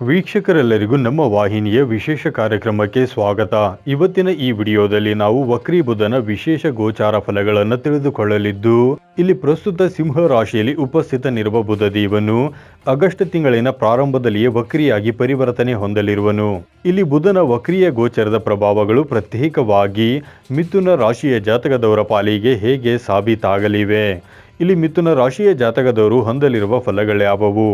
ವೀಕ್ಷಕರೆಲ್ಲರಿಗೂ ನಮ್ಮ ವಾಹಿನಿಯ ವಿಶೇಷ ಕಾರ್ಯಕ್ರಮಕ್ಕೆ ಸ್ವಾಗತ. ಇವತ್ತಿನ ಈ ವಿಡಿಯೋದಲ್ಲಿ ನಾವು ವಕ್ರಿ ಬುಧನ ವಿಶೇಷ ಗೋಚಾರ ಫಲಗಳನ್ನು ತಿಳಿದುಕೊಳ್ಳಲಿದ್ದು, ಇಲ್ಲಿ ಪ್ರಸ್ತುತ ಸಿಂಹ ರಾಶಿಯಲ್ಲಿ ಉಪಸ್ಥಿತನಿರುವ ಬುಧ ದೇವನು ಆಗಸ್ಟ್ ತಿಂಗಳಿನ ಪ್ರಾರಂಭದಲ್ಲಿಯೇ ವಕ್ರಿಯಾಗಿ ಪರಿವರ್ತನೆ ಹೊಂದಲಿರುವನು. ಇಲ್ಲಿ ಬುಧನ ವಕ್ರಿಯ ಗೋಚರದ ಪ್ರಭಾವಗಳು ಪ್ರತ್ಯೇಕವಾಗಿ ಮಿಥುನ ರಾಶಿಯ ಜಾತಕದವರ ಪಾಲಿಗೆ ಹೇಗೆ ಸಾಬೀತಾಗಲಿವೆ? ಇಲ್ಲಿ ಮಿಥುನ ರಾಶಿಯ ಜಾತಕದವರು ಹೊಂದಲಿರುವ ಫಲಗಳ್ಯಾವವು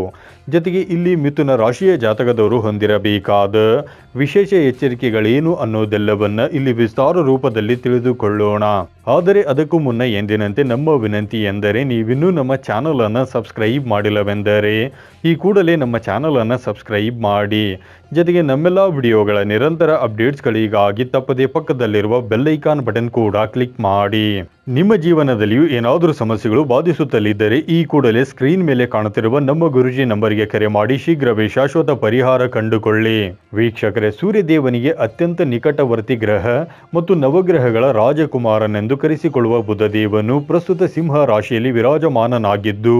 ಜೊತೆಗೆ ಇಲ್ಲಿ ಮಿಥುನ ರಾಶಿಯ ಜಾತಕದವರು ಹೊಂದಿರಬೇಕಾದ ವಿಶೇಷ ಎಚ್ಚರಿಕೆಗಳೇನು ಅನ್ನೋದೆಲ್ಲವನ್ನ ಇಲ್ಲಿ ವಿಸ್ತಾರ ರೂಪದಲ್ಲಿ ತಿಳಿದುಕೊಳ್ಳೋಣ. ಆದರೆ ಅದಕ್ಕೂ ಮುನ್ನ ಎಂದಿನಂತೆ ನಮ್ಮ ವಿನಂತಿ ಎಂದರೆ ನೀವಿನ್ನೂ ನಮ್ಮ ಚಾನಲ್ ಅನ್ನು ಸಬ್ಸ್ಕ್ರೈಬ್ ಮಾಡಿಲ್ಲವೆಂದರೆ ಈ ಕೂಡಲೇ ನಮ್ಮ ಚಾನಲ್ ಅನ್ನು ಸಬ್ಸ್ಕ್ರೈಬ್ ಮಾಡಿ. ಜೊತೆಗೆ ನಮ್ಮೆಲ್ಲ ವಿಡಿಯೋಗಳ ನಿರಂತರ ಅಪ್ಡೇಟ್ಸ್ಗಳಿಗಾಗಿ ತಪ್ಪದೇ ಪಕ್ಕದಲ್ಲಿರುವ ಬೆಲ್ಲೈಕಾನ್ ಬಟನ್ ಕೂಡ ಕ್ಲಿಕ್ ಮಾಡಿ. ನಿಮ್ಮ ಜೀವನದಲ್ಲಿಯೂ ಏನಾದರೂ ಸಮಸ್ಯೆಗಳು ಬಾಧಿಸುತ್ತಲಿದ್ದರೆ ಈ ಕೂಡಲೇ ಸ್ಕ್ರೀನ್ ಮೇಲೆ ಕಾಣುತ್ತಿರುವ ನಮ್ಮ ಗುರುಜಿ ನಂಬರ್ಗೆ ಕರೆ ಮಾಡಿ ಶೀಘ್ರವೇ ಶಾಶ್ವತ ಪರಿಹಾರ ಕಂಡುಕೊಳ್ಳಿ. ವೀಕ್ಷಕರೇ ಸೂರ್ಯದೇವನಿಗೆ ಅತ್ಯಂತ ನಿಕಟವರ್ತಿ ಗ್ರಹ ಮತ್ತು ನವಗ್ರಹಗಳ ರಾಜಕುಮಾರನೆಂದು ಕರೆಸಿಕೊಳ್ಳುವ ಬುಧದೇವನು ಪ್ರಸ್ತುತ ಸಿಂಹ ರಾಶಿಯಲ್ಲಿ ವಿರಾಜಮಾನನಾಗಿದ್ದು,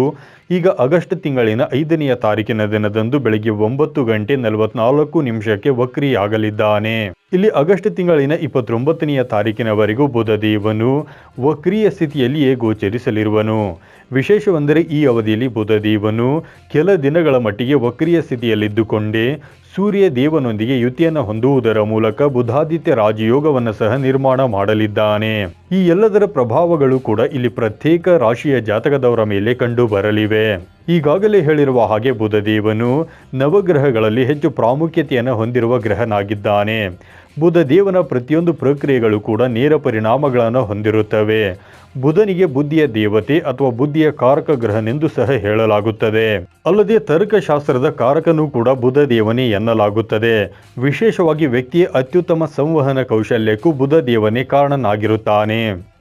ಈಗ ಆಗಸ್ಟ್ ತಿಂಗಳಿನ ಐದನೆಯ ತಾರೀಕಿನ ದಿನದಂದು ಬೆಳಗ್ಗೆ ಒಂಬತ್ತು ಗಂಟೆ ನಲವತ್ನಾಲ್ಕು ನಿಮಿಷಕ್ಕೆ ವಕ್ರಿಯಾಗಲಿದ್ದಾನೆ. ಇಲ್ಲಿ ಆಗಸ್ಟ್ ತಿಂಗಳಿನ ಇಪ್ಪತ್ತೊಂಬತ್ತನೆಯ ತಾರೀಕಿನವರೆಗೂ ಬುಧದೇವನು ವಕ್ರಿಯ ಸ್ಥಿತಿಯಲ್ಲಿಯೇ ಗೋಚರಿಸಲಿರುವನು. ವಿಶೇಷವೆಂದರೆ ಈ ಅವಧಿಯಲ್ಲಿ ಬುಧದೇವನು ಕೆಲ ದಿನಗಳ ಮಟ್ಟಿಗೆ ವಕ್ರಿಯ ಸ್ಥಿತಿಯಲ್ಲಿದ್ದುಕೊಂಡೇ ಸೂರ್ಯ ದೇವನೊಂದಿಗೆ ಯುತಿಯನ್ನು ಹೊಂದುವುದರ ಮೂಲಕ ಬುಧಾದಿತ್ಯ ರಾಜಯೋಗವನ್ನು ಸಹ ನಿರ್ಮಾಣ ಮಾಡಲಿದ್ದಾನೆ. ಈ ಎಲ್ಲದರ ಪ್ರಭಾವಗಳು ಕೂಡ ಇಲ್ಲಿ ಪ್ರತ್ಯೇಕ ರಾಶಿಯ ಜಾತಕದವರ ಮೇಲೆ ಕಂಡು ಬರಲಿವೆ. ಈಗಾಗಲೇ ಹೇಳಿರುವ ಹಾಗೆ ಬುಧದೇವನು ನವಗ್ರಹಗಳಲ್ಲಿ ಹೆಚ್ಚು ಪ್ರಾಮುಖ್ಯತೆಯನ್ನು ಹೊಂದಿರುವ ಗ್ರಹನಾಗಿದ್ದಾನೆ. ಬುಧದೇವನ ಪ್ರತಿಯೊಂದು ಪ್ರಕ್ರಿಯೆಗಳು ಕೂಡ ನೇರ ಪರಿಣಾಮಗಳನ್ನು ಹೊಂದಿರುತ್ತವೆ. ಬುಧನಿಗೆ ಬುದ್ಧಿಯ ದೇವತೆ ಅಥವಾ ಬುದ್ಧಿಯ ಕಾರಕ ಗ್ರಹನೆಂದು ಸಹ ಹೇಳಲಾಗುತ್ತದೆ. ಅಲ್ಲದೆ ತರ್ಕಶಾಸ್ತ್ರದ ಕಾರಕನೂ ಕೂಡ ಬುಧ ದೇವನೇ ಎನ್ನಲಾಗುತ್ತದೆ. ವಿಶೇಷವಾಗಿ ವ್ಯಕ್ತಿಯ ಅತ್ಯುತ್ತಮ ಸಂವಹನ ಕೌಶಲ್ಯಕ್ಕೂ ಬುಧ ದೇವನೇ ಕಾರಣನಾಗಿರುತ್ತಾನೆ.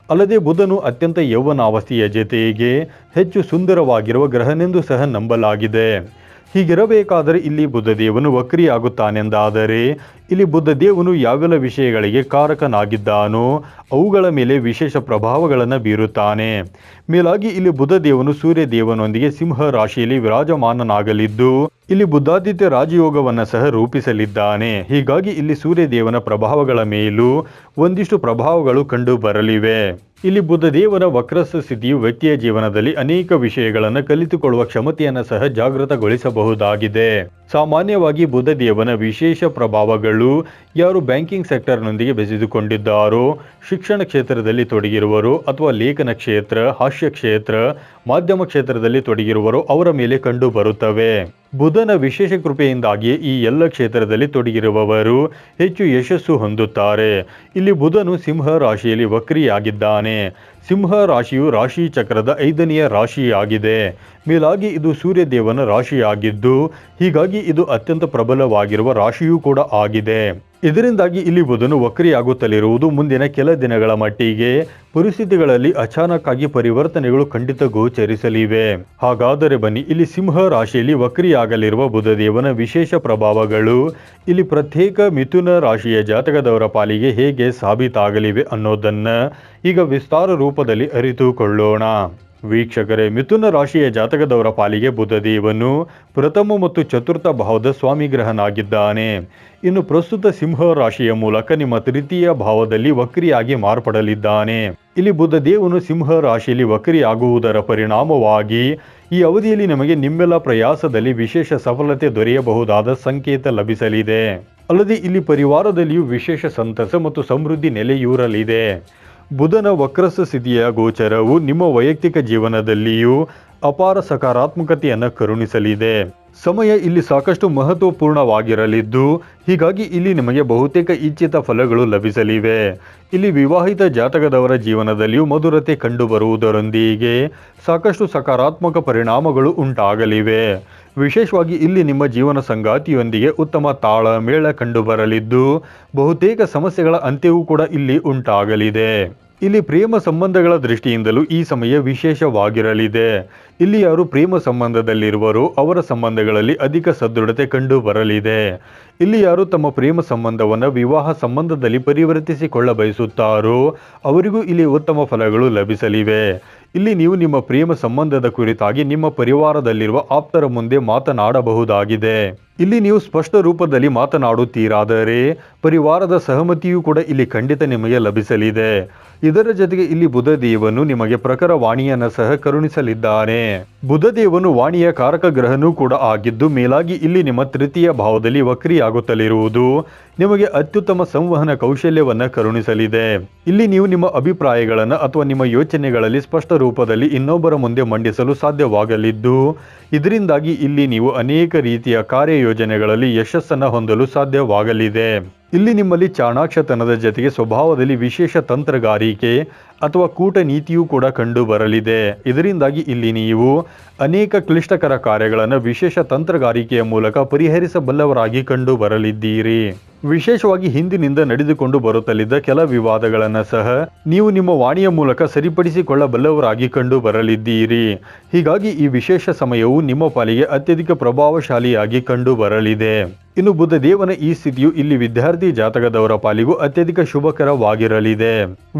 ಅಲ್ಲದೆ ಬುಧನು ಅತ್ಯಂತ ಯೌವನಾವಸ್ಥೆಯ ಜೊತೆಗೆ ಹೆಚ್ಚು ಸುಂದರವಾಗಿರುವ ಗ್ರಹನೆಂದು ಸಹ ನಂಬಲಾಗಿದೆ. ಹೀಗಿರಬೇಕಾದರೆ ಇಲ್ಲಿ ಬುದ್ಧದೇವನು ವಕ್ರಿಯಾಗುತ್ತಾನೆಂದಾದರೆ ಇಲ್ಲಿ ಬುದ್ಧದೇವನು ಯಾವೆಲ್ಲ ವಿಷಯಗಳಿಗೆ ಕಾರಕನಾಗಿದ್ದಾನೋ ಅವುಗಳ ಮೇಲೆ ವಿಶೇಷ ಪ್ರಭಾವಗಳನ್ನು ಬೀರುತ್ತಾನೆ. ಮೇಲಾಗಿ ಇಲ್ಲಿ ಬುಧದೇವನು ಸೂರ್ಯ ದೇವನೊಂದಿಗೆ ಸಿಂಹ ರಾಶಿಯಲ್ಲಿ ವಿರಾಜಮಾನನಾಗಲಿದ್ದು, ಇಲ್ಲಿ ಬುದ್ಧಾದಿತ್ಯ ರಾಜಯೋಗವನ್ನು ಸಹ ರೂಪಿಸಲಿದ್ದಾನೆ. ಹೀಗಾಗಿ ಇಲ್ಲಿ ಸೂರ್ಯ ದೇವನ ಪ್ರಭಾವಗಳ ಮೇಲೂ ಒಂದಿಷ್ಟು ಪ್ರಭಾವಗಳು ಕಂಡು ಬರಲಿವೆ. ಇಲ್ಲಿ ಬುದ್ಧದೇವನ ವಕ್ರಸ್ಥ ಸ್ಥಿತಿಯು ವ್ಯಕ್ತಿಯ ಜೀವನದಲ್ಲಿ ಅನೇಕ ವಿಷಯಗಳನ್ನು ಕಲಿತುಕೊಳ್ಳುವ ಕ್ಷಮತೆಯನ್ನು ಸಹ ಜಾಗೃತಗೊಳಿಸಬಹುದಾಗಿದೆ. ಸಾಮಾನ್ಯವಾಗಿ ಬುಧದೇವನ ವಿಶೇಷ ಪ್ರಭಾವಗಳು ಯಾರು ಬ್ಯಾಂಕಿಂಗ್ ಸೆಕ್ಟರ್ನೊಂದಿಗೆ ಬೆಸೆದುಕೊಂಡಿದ್ದಾರೋ, ಶಿಕ್ಷಣ ಕ್ಷೇತ್ರದಲ್ಲಿ ತೊಡಗಿರುವರು ಅಥವಾ ಲೇಖನ ಕ್ಷೇತ್ರ ಹಾಸ್ಯ ಕ್ಷೇತ್ರ ಮಾಧ್ಯಮ ಕ್ಷೇತ್ರದಲ್ಲಿ ತೊಡಗಿರುವರು ಅವರ ಮೇಲೆ ಕಂಡು ಬರುತ್ತವೆ. ಬುಧನ ವಿಶೇಷ ಕೃಪೆಯಿಂದಾಗಿ ಈ ಎಲ್ಲ ಕ್ಷೇತ್ರದಲ್ಲಿ ತೊಡಗಿರುವವರು ಹೆಚ್ಚು ಯಶಸ್ಸು ಹೊಂದುತ್ತಾರೆ. ಇಲ್ಲಿ ಬುಧನು ಸಿಂಹ ರಾಶಿಯಲ್ಲಿ ವಕ್ರಿಯಾಗಿದ್ದಾನೆ. ಸಿಂಹ ರಾಶಿಯು ರಾಶಿ ಚಕ್ರದ ಐದನೆಯ ರಾಶಿಯಾಗಿದೆ. ಮೇಲಾಗಿ ಇದು ಸೂರ್ಯದೇವನ ರಾಶಿಯಾಗಿದ್ದು, ಹೀಗಾಗಿ ಇದು ಅತ್ಯಂತ ಪ್ರಬಲವಾಗಿರುವ ರಾಶಿಯೂ ಕೂಡ ಆಗಿದೆ. ಇದರಿಂದಾಗಿ ಇಲ್ಲಿ ಬುಧನು ವಕ್ರಿಯಾಗುತ್ತಲಿರುವುದು ಮುಂದಿನ ಕೆಲ ದಿನಗಳ ಮಟ್ಟಿಗೆ. ಪರಿಸ್ಥಿತಿಗಳಲ್ಲಿ ಅಚಾನಕ್ಕಾಗಿ ಪರಿವರ್ತನೆಗಳು ಖಂಡಿತ ಗೋಚರಿಸಲಿವೆ. ಹಾಗಾದರೆ ಬನ್ನಿ, ಇಲ್ಲಿ ಸಿಂಹ ರಾಶಿಯಲ್ಲಿ ವಕ್ರಿಯಾಗಲಿರುವ ಬುಧದೇವನ ವಿಶೇಷ ಪ್ರಭಾವಗಳು. ಇಲ್ಲಿ ಪ್ರತ್ಯೇಕ ಮಿಥುನ ರಾಶಿಯ ಜಾತಕದವರ ಪಾಲಿಗೆ ಹೇಗೆ ಸಾಬೀತಾಗಲಿವೆ ಅನ್ನೋದನ್ನ ಈಗ ವಿಸ್ತಾರ ರೂಪದಲ್ಲಿ ಅರಿತುಕೊಳ್ಳೋಣ. ವೀಕ್ಷಕರೇ, ಮಿಥುನ ರಾಶಿಯ ಜಾತಕದವರ ಪಾಲಿಗೆ ಬುಧದೇವನು ಪ್ರಥಮ ಮತ್ತು ಚತುರ್ಥ ಭಾವದ ಸ್ವಾಮಿ ಗ್ರಹನಾಗಿದ್ದಾನೆ. ಇನ್ನು ಪ್ರಸ್ತುತ ಸಿಂಹ ರಾಶಿಯ ಮೂಲಕ ನಿಮ್ಮ ತೃತೀಯ ಭಾವದಲ್ಲಿ ವಕ್ರಿಯಾಗಿ ಮಾರ್ಪಡಲಿದ್ದಾನೆ. ಇಲ್ಲಿ ಬುಧದೇವನು ಸಿಂಹ ರಾಶಿಯಲ್ಲಿ ವಕ್ರಿಯಾಗುವುದರ ಪರಿಣಾಮವಾಗಿ ಈ ಅವಧಿಯಲ್ಲಿ ನಮಗೆ ನಿಮ್ಮೆಲ್ಲ ಪ್ರಯಾಸದಲ್ಲಿ ವಿಶೇಷ ಸಫಲತೆ ದೊರೆಯಬಹುದಾದ ಸಂಕೇತ ಲಭಿಸಲಿದೆ. ಅಲ್ಲದೆ ಇಲ್ಲಿ ಪರಿವಾರದಲ್ಲಿಯೂ ವಿಶೇಷ ಸಂತಸ ಮತ್ತು ಸಮೃದ್ಧಿ ನೆಲೆಯೂರಲಿದೆ. ಬುಧನ ವಕ್ರಸ ಸ್ಥಿತಿಯ ಗೋಚರವು ನಿಮ್ಮ ವೈಯಕ್ತಿಕ ಜೀವನದಲ್ಲಿಯೂ ಅಪಾರ ಸಕಾರಾತ್ಮಕತೆಯನ್ನು ಕರುಣಿಸಲಿದೆ. ಸಮಯ ಇಲ್ಲಿ ಸಾಕಷ್ಟು ಮಹತ್ವಪೂರ್ಣವಾಗಿರಲಿದ್ದು, ಹೀಗಾಗಿ ಇಲ್ಲಿ ನಿಮಗೆ ಬಹುತೇಕ ಇಚ್ಛಿತ ಫಲಗಳು ಲಭಿಸಲಿವೆ. ಇಲ್ಲಿ ವಿವಾಹಿತ ಜಾತಕದವರ ಜೀವನದಲ್ಲಿಯೂ ಮಧುರತೆ ಕಂಡುಬರುವುದರೊಂದಿಗೆ ಸಾಕಷ್ಟು ಸಕಾರಾತ್ಮಕ ಪರಿಣಾಮಗಳು ಉಂಟಾಗಲಿವೆ. ವಿಶೇಷವಾಗಿ ಇಲ್ಲಿ ನಿಮ್ಮ ಜೀವನ ಸಂಗಾತಿಯೊಂದಿಗೆ ಉತ್ತಮ ತಾಳ ಮೇಳ ಕಂಡುಬರಲಿದ್ದು, ಬಹುತೇಕ ಸಮಸ್ಯೆಗಳ ಅಂತ್ಯವೂ ಕೂಡ ಇಲ್ಲಿ ಉಂಟಾಗಲಿದೆ. ಇಲ್ಲಿ ಪ್ರೇಮ ಸಂಬಂಧಗಳ ದೃಷ್ಟಿಯಿಂದಲೂ ಈ ಸಮಯ ವಿಶೇಷವಾಗಿರಲಿದೆ. ಇಲ್ಲಿ ಯಾರು ಪ್ರೇಮ ಸಂಬಂಧದಲ್ಲಿರುವರು ಅವರ ಸಂಬಂಧಗಳಲ್ಲಿ ಅಧಿಕ ಸದೃಢತೆ ಕಂಡು ಬರಲಿದೆ ಇಲ್ಲಿ ಯಾರು ತಮ್ಮ ಪ್ರೇಮ ಸಂಬಂಧವನ್ನು ವಿವಾಹ ಸಂಬಂಧದಲ್ಲಿ ಪರಿವರ್ತಿಸಿಕೊಳ್ಳ ಬಯಸುತ್ತಾರೋ ಅವರಿಗೂ ಇಲ್ಲಿ ಉತ್ತಮ ಫಲಗಳು ಲಭಿಸಲಿವೆ. ಇಲ್ಲಿ ನೀವು ನಿಮ್ಮ ಪ್ರೇಮ ಸಂಬಂಧದ ಕುರಿತಾಗಿ ನಿಮ್ಮ ಪರಿವಾರದಲ್ಲಿರುವ ಆಪ್ತರ ಮುಂದೆ ಮಾತನಾಡಬಹುದಾಗಿದೆ. ಇಲ್ಲಿ ನೀವು ಸ್ಪಷ್ಟ ರೂಪದಲ್ಲಿ ಮಾತನಾಡುತ್ತೀರಾದರೆ ಪರಿವಾರದ ಸಹಮತಿಯೂ ಕೂಡ ಇಲ್ಲಿ ಖಂಡಿತ ನಿಮಗೆ ಲಭಿಸಲಿದೆ. ಇದರ ಜೊತೆಗೆ ಇಲ್ಲಿ ಬುಧದೇವನು ನಿಮಗೆ ಪ್ರಖರ ವಾಣಿಯನ್ನು ಸಹ ಕರುಣಿಸಲಿದ್ದಾನೆ. ಬುಧದೇವನು ವಾಣಿಯ ಕಾರಕ ಗ್ರಹನೂ ಕೂಡ ಆಗಿದ್ದು ಮೇಲಾಗಿ ಇಲ್ಲಿ ನಿಮ್ಮ ತೃತೀಯ ಭಾವದಲ್ಲಿ ವಕ್ರಿಯಾಗುತ್ತಲಿರುವುದು. ನಿಮಗೆ ಅತ್ಯುತ್ತಮ ಸಂವಹನ ಕೌಶಲ್ಯವನ್ನ ಕರುಣಿಸಲಿದೆ. ಇಲ್ಲಿ ನೀವು ನಿಮ್ಮ ಅಭಿಪ್ರಾಯಗಳನ್ನು ಅಥವಾ ನಿಮ್ಮ ಯೋಚನೆಗಳಲ್ಲಿ ಸ್ಪಷ್ಟ ರೂಪದಲ್ಲಿ ಇನ್ನೊಬ್ಬರ ಮುಂದೆ ಮಂಡಿಸಲು ಸಾಧ್ಯವಾಗಲಿದ್ದು, ಇದರಿಂದಾಗಿ ಇಲ್ಲಿ ನೀವು ಅನೇಕ ರೀತಿಯ ಕಾರ್ಯಯೋಜನೆಗಳಲ್ಲಿ ಯಶಸ್ಸನ್ನ ಹೊಂದಲು ಸಾಧ್ಯವಾಗಲಿದೆ. ಇಲ್ಲಿ ನಿಮ್ಮಲ್ಲಿ ಚಾಣಾಕ್ಷತನದ ಜೊತೆಗೆ ಸ್ವಭಾವದಲ್ಲಿ ವಿಶೇಷ ತಂತ್ರಗಾರಿಕೆ ಅಥವಾ ಕೂಟ ನೀತಿಯೂ ಕೂಡ ಕಂಡು ಬರಲಿದೆ ಇದರಿಂದಾಗಿ ಇಲ್ಲಿ ನೀವು ಅನೇಕ ಕ್ಲಿಷ್ಟಕರ ಕಾರ್ಯಗಳನ್ನು ವಿಶೇಷ ತಂತ್ರಗಾರಿಕೆಯ ಮೂಲಕ ಪರಿಹರಿಸಬಲ್ಲವರಾಗಿ ಕಂಡು ಬರಲಿದ್ದೀರಿ ವಿಶೇಷವಾಗಿ ಹಿಂದಿನಿಂದ ನಡೆದುಕೊಂಡು ಬರುತ್ತಲಿದ್ದ ಕೆಲ ವಿವಾದಗಳನ್ನು ಸಹ ನೀವು ನಿಮ್ಮ ವಾಣಿಯ ಮೂಲಕ ಸರಿಪಡಿಸಿಕೊಳ್ಳಬಲ್ಲವರಾಗಿ ಕಂಡು ಬರಲಿದ್ದೀರಿ. ಹೀಗಾಗಿ ಈ ವಿಶೇಷ ಸಮಯವು ನಿಮ್ಮ ಪಾಲಿಗೆ ಅತ್ಯಧಿಕ ಪ್ರಭಾವಶಾಲಿಯಾಗಿ ಕಂಡು ಬರಲಿದೆ ಇನ್ನು ಬುದ್ಧ ದೇವನ ಈ ಸ್ಥಿತಿಯು ಇಲ್ಲಿ ವಿದ್ಯಾರ್ಥಿ ಜಾತಕದವರ ಪಾಲಿಗೂ ಅತ್ಯಧಿಕ ಶುಭಕರವಾಗಿರಲಿದೆ.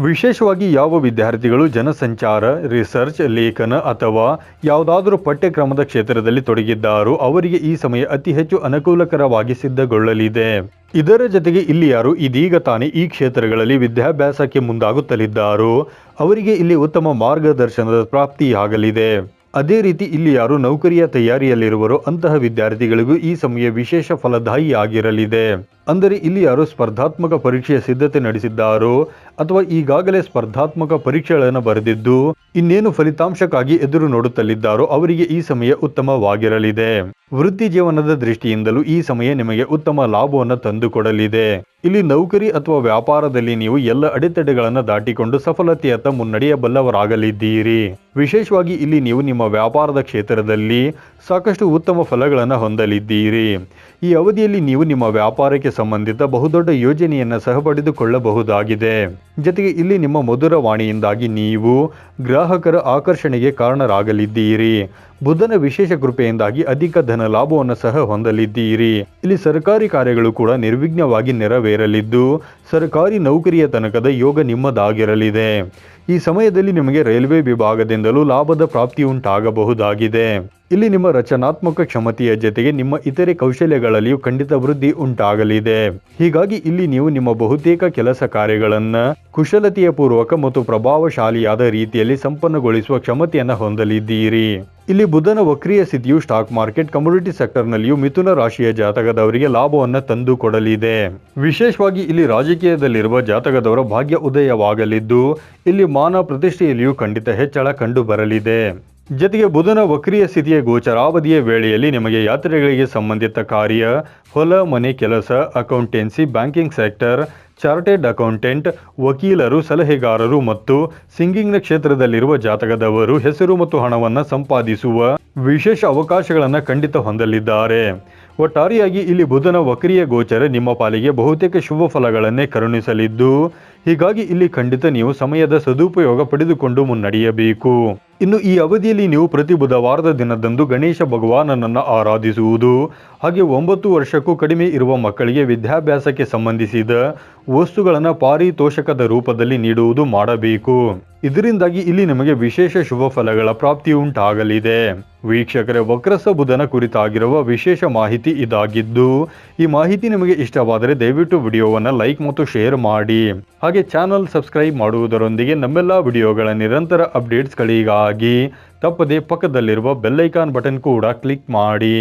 ವಿಶೇಷವಾಗಿ ಯಾವ ವಿದ್ಯಾರ್ಥಿಗಳು ಜನಸಂಚಾರ, ರಿಸರ್ಚ್, ಲೇಖನ ಅಥವಾ ಯಾವುದಾದರೂ ಪಠ್ಯಕ್ರಮದ ಕ್ಷೇತ್ರದಲ್ಲಿ ತೊಡಗಿದ್ದಾರೋ ಅವರಿಗೆ ಈ ಸಮಯ ಅತಿ ಹೆಚ್ಚು ಅನುಕೂಲಕರವಾಗಿ ಸಿದ್ಧಗೊಳ್ಳಲಿದೆ. ಇದರ ಜೊತೆಗೆ ಇಲ್ಲಿ ಯಾರು ಇದೀಗ ತಾನೇ ಈ ಕ್ಷೇತ್ರಗಳಲ್ಲಿ ವಿದ್ಯಾಭ್ಯಾಸಕ್ಕೆ ಮುಂದಾಗುತ್ತಲಿದ್ದಾರೋ ಅವರಿಗೆ ಇಲ್ಲಿ ಉತ್ತಮ ಮಾರ್ಗದರ್ಶನದ ಪ್ರಾಪ್ತಿಯಾಗಲಿದೆ. ಅದೇ ರೀತಿ ಇಲ್ಲಿ ಯಾರು ನೌಕರಿಯ ತಯಾರಿಯಲ್ಲಿರುವರೋ ಅಂತಹ ವಿದ್ಯಾರ್ಥಿಗಳಿಗೂ ಈ ಸಮಯ ವಿಶೇಷ ಫಲದಾಯಿಯಾಗಿರಲಿದೆ ಅಂದರೆ ಇಲ್ಲಿ ಯಾರು ಸ್ಪರ್ಧಾತ್ಮಕ ಪರೀಕ್ಷೆಯ ಸಿದ್ಧತೆ ನಡೆಸಿದ್ದಾರೋ ಅಥವಾ ಈಗಾಗಲೇ ಸ್ಪರ್ಧಾತ್ಮಕ ಪರೀಕ್ಷೆಗಳನ್ನು ಬರೆದಿದ್ದು ಇನ್ನೇನು ಫಲಿತಾಂಶಕ್ಕಾಗಿ ಎದುರು ನೋಡುತ್ತಲಿದ್ದಾರೋ ಅವರಿಗೆ ಈ ಸಮಯ ಉತ್ತಮವಾಗಿರಲಿದೆ. ವೃತ್ತಿ ಜೀವನದ ದೃಷ್ಟಿಯಿಂದಲೂ ಈ ಸಮಯ ನಿಮಗೆ ಉತ್ತಮ ಲಾಭವನ್ನು ತಂದುಕೊಡಲಿದೆ. ಇಲ್ಲಿ ನೌಕರಿ ಅಥವಾ ವ್ಯಾಪಾರದಲ್ಲಿ ನೀವು ಎಲ್ಲ ಅಡೆತಡೆಗಳನ್ನು ದಾಟಿಕೊಂಡು ಸಫಲತೆಯತ್ತ ಮುನ್ನಡೆಯಬಲ್ಲವರಾಗಲಿದ್ದೀರಿ ವಿಶೇಷವಾಗಿ ಇಲ್ಲಿ ನೀವು ನಿಮ್ಮ ವ್ಯಾಪಾರದ ಕ್ಷೇತ್ರದಲ್ಲಿ ಸಾಕಷ್ಟು ಉತ್ತಮ ಫಲಗಳನ್ನು ಹೊಂದಲಿದ್ದೀರಿ. ಈ ಅವಧಿಯಲ್ಲಿ ನೀವು ನಿಮ್ಮ ವ್ಯಾಪಾರಕ್ಕೆ ಸಂಬಂಧಿತ ಬಹುದೊಡ್ಡ ಯೋಜನೆಯನ್ನು ಸಹ ಪಡೆದುಕೊಳ್ಳಬಹುದಾಗಿದೆ. ಜೊತೆಗೆ ಇಲ್ಲಿ ನಿಮ್ಮ ಮಧುರ ವಾಣಿಯಿಂದಾಗಿ ನೀವು ಗ್ರಾಹಕರ ಆಕರ್ಷಣೆಗೆ ಕಾರಣರಾಗಲಿದ್ದೀರಿ. ಬುಧನ ವಿಶೇಷ ಕೃಪೆಯಿಂದಾಗಿ ಅಧಿಕ ಧನ ಲಾಭವನ್ನು ಸಹ ಹೊಂದಲಿದ್ದೀರಿ. ಇಲ್ಲಿ ಸರ್ಕಾರಿ ಕಾರ್ಯಗಳು ಕೂಡ ನಿರ್ವಿಘ್ನವಾಗಿ ನೆರವೇರಲಿದ್ದು, ಸರ್ಕಾರಿ ನೌಕರಿಯ ತನಕದ ಯೋಗ ನಿಮ್ಮದಾಗಿರಲಿದೆ. ಈ ಸಮಯದಲ್ಲಿ ನಿಮಗೆ ರೈಲ್ವೆ ವಿಭಾಗದಿಂದಲೂ ಲಾಭದ ಪ್ರಾಪ್ತಿ ಉಂಟಾಗಬಹುದಾಗಿದೆ ಇಲ್ಲಿ ನಿಮ್ಮ ರಚನಾತ್ಮಕ ಕ್ಷಮತೆಯ ಜೊತೆಗೆ ನಿಮ್ಮ ಇತರೆ ಕೌಶಲ್ಯಗಳಲ್ಲಿಯೂ ಖಂಡಿತ ವೃದ್ಧಿ ಉಂಟಾಗಲಿದೆ. ಹೀಗಾಗಿ ಇಲ್ಲಿ ನೀವು ನಿಮ್ಮ ಬಹುತೇಕ ಕೆಲಸ ಕಾರ್ಯಗಳನ್ನ ಕುಶಲತೆಯ ಪೂರ್ವಕ ಮತ್ತು ಪ್ರಭಾವಶಾಲಿಯಾದ ರೀತಿಯಲ್ಲಿ ಸಂಪನ್ನಗೊಳಿಸುವ ಕ್ಷಮತೆಯನ್ನು ಹೊಂದಲಿದ್ದೀರಿ. ಇಲ್ಲಿ ಬುಧನ ವಕ್ರಿಯ ಸ್ಥಿತಿಯು ಸ್ಟಾಕ್ ಮಾರ್ಕೆಟ್ ಕಮ್ಯುನಿಟಿ ಸೆಕ್ಟರ್ನಲ್ಲಿಯೂ ಮಿಥುನ ರಾಶಿಯ ಜಾತಕದವರಿಗೆ ಲಾಭವನ್ನು ತಂದು ಕೊಡಲಿದೆ. ವಿಶೇಷವಾಗಿ ಇಲ್ಲಿ ರಾಜಕೀಯದಲ್ಲಿರುವ ಜಾತಕದವರ ಭಾಗ್ಯ ಉದಯವಾಗಲಿದ್ದು, ಇಲ್ಲಿ ಮಾನ ಪ್ರತಿಷ್ಠೆಯಲ್ಲಿಯೂ ಖಂಡಿತ ಹೆಚ್ಚಳ ಕಂಡು ಬರಲಿದೆ ಜೊತೆಗೆ ಬುಧನ ವಕ್ರಿಯ ಸ್ಥಿತಿಯ ಗೋಚರಾವಧಿಯ ವೇಳೆಯಲ್ಲಿ ನಿಮಗೆ ಯಾತ್ರೆಗಳಿಗೆ ಸಂಬಂಧಿತ ಕಾರ್ಯ, ಹೊಲ, ಮನೆ, ಕೆಲಸ accountancy banking sector chartered accountant, ವಕೀಲರು, ಸಲಹೆಗಾರರು ಮತ್ತು ಸಿಂಗಿಂಗ್ನ ಕ್ಷೇತ್ರದಲ್ಲಿರುವ ಜಾತಕದವರು ಹೆಸರು ಮತ್ತು ಹಣವನ್ನು ಸಂಪಾದಿಸುವ ವಿಶೇಷ ಅವಕಾಶಗಳನ್ನು ಖಂಡಿತ ಹೊಂದಲಿದ್ದಾರೆ. ಒಟ್ಟಾರೆಯಾಗಿ ಇಲ್ಲಿ ಬುಧನ ವಕ್ರಿಯ ಗೋಚರ ನಿಮ್ಮ ಪಾಲಿಗೆ ಬಹುತೇಕ ಶುಭ ಫಲಗಳನ್ನೇ ಕರುಣಿಸಲಿದ್ದು ಹೀಗಾಗಿ ಇಲ್ಲಿ ಖಂಡಿತ ನೀವು ಸಮಯದ ಸದುಪಯೋಗ ಪಡೆದುಕೊಂಡು ಮುನ್ನಡೆಯಬೇಕು. ಇನ್ನು ಈ ಅವಧಿಯಲ್ಲಿ ನೀವು ಪ್ರತಿ ಬುಧವಾರದ ದಿನದಂದು ಗಣೇಶ ಭಗವಾನನನ್ನು ಆರಾಧಿಸುವುದು, ಹಾಗೆ ಒಂಬತ್ತು ವರ್ಷಕ್ಕೂ ಕಡಿಮೆ ಇರುವ ಮಕ್ಕಳಿಗೆ ವಿದ್ಯಾಭ್ಯಾಸಕ್ಕೆ ಸಂಬಂಧಿಸಿದ ವಸ್ತುಗಳನ್ನು ಪಾರಿತೋಷಕದ ರೂಪದಲ್ಲಿ ನೀಡುವುದು ಮಾಡಬೇಕು. ಇದರಿಂದಾಗಿ ಇಲ್ಲಿ ನಿಮಗೆ ವಿಶೇಷ ಶುಭ ಫಲಗಳ ಪ್ರಾಪ್ತಿ ಉಂಟಾಗಲಿದೆ. ವೀಕ್ಷಕರೇ, ವಕ್ರಸ ಬುಧನ ಕುರಿತಾಗಿರುವ ವಿಶೇಷ ಮಾಹಿತಿ ಇದಾಗಿದ್ದು, ಈ ಮಾಹಿತಿ ನಿಮಗೆ ಇಷ್ಟವಾದರೆ ದಯವಿಟ್ಟು ವಿಡಿಯೋವನ್ನು ಲೈಕ್ ಮತ್ತು ಶೇರ್ ಮಾಡಿ. ಹಾಗೆ ಚಾನಲ್ ಸಬ್ಸ್ಕ್ರೈಬ್ ಮಾಡುವುದರೊಂದಿಗೆ ನಮ್ಮೆಲ್ಲ ವಿಡಿಯೋಗಳ ನಿರಂತರ ಅಪ್ಡೇಟ್ಸ್ಗಳಿಗಾಗಿ ತಪ್ಪದೆ ಪಕ್ಕದಲ್ಲಿರುವ ಬೆಲ್ಲೈಕಾನ್ ಬಟನ್ ಕೂಡ ಕ್ಲಿಕ್ ಮಾಡಿ.